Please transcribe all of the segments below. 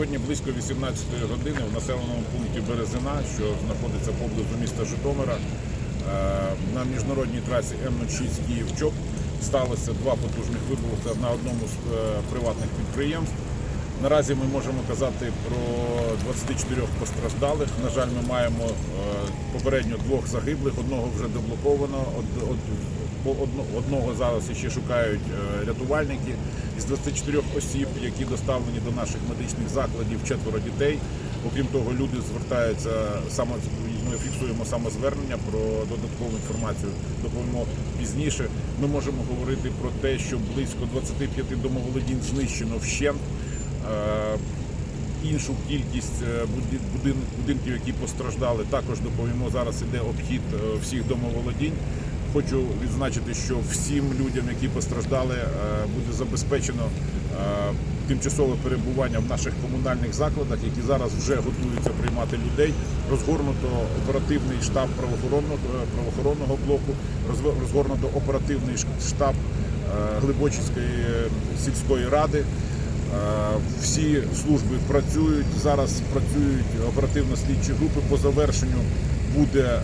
Сьогодні близько 18 години в населеному пункті Березина, що знаходиться поблизу міста Житомира, е, на міжнародній трасі М06 Київ-Чоп сталося два потужних вибухи на одному з е, приватних підприємств. Наразі ми можемо казати про 24 постраждалих. На жаль, ми маємо е, попередньо двох загиблих, одного вже деблоковано, одного зараз ще шукають е, рятувальники. Із 24 осіб, які доставлені до наших медичних закладів, четверо дітей. Окрім того, люди звертаються саме ми фіксуємо самозвернення про додаткову інформацію. Доповімо пізніше. Ми можемо говорити про те, що близько 25 домоволодінь знищено вщент. Е, Іншу кількість е, будинків, які постраждали, також доповімо. Зараз іде обхід е, всіх домоволодінь. Хочу відзначити, що всім людям, які постраждали, буде забезпечено тимчасове перебування в наших комунальних закладах, які зараз вже готуються приймати людей. Розгорнуто оперативний штаб правоохоронного правоохоронного блоку, розгорнуто оперативний штаб Глибочицької сільської ради. Всі служби працюють. Зараз працюють оперативно-слідчі групи. По завершенню буде е,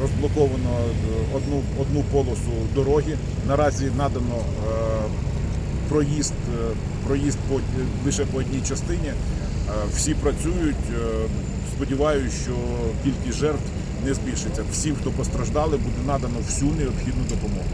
розблоковано одну, одну полосу дороги. Наразі надано е, проїзд, е, проїзд по, лише по одній частині. Всі працюють. Сподіваюся, що кількість жертв не збільшиться. Всім, хто постраждали, буде надано всю необхідну допомогу.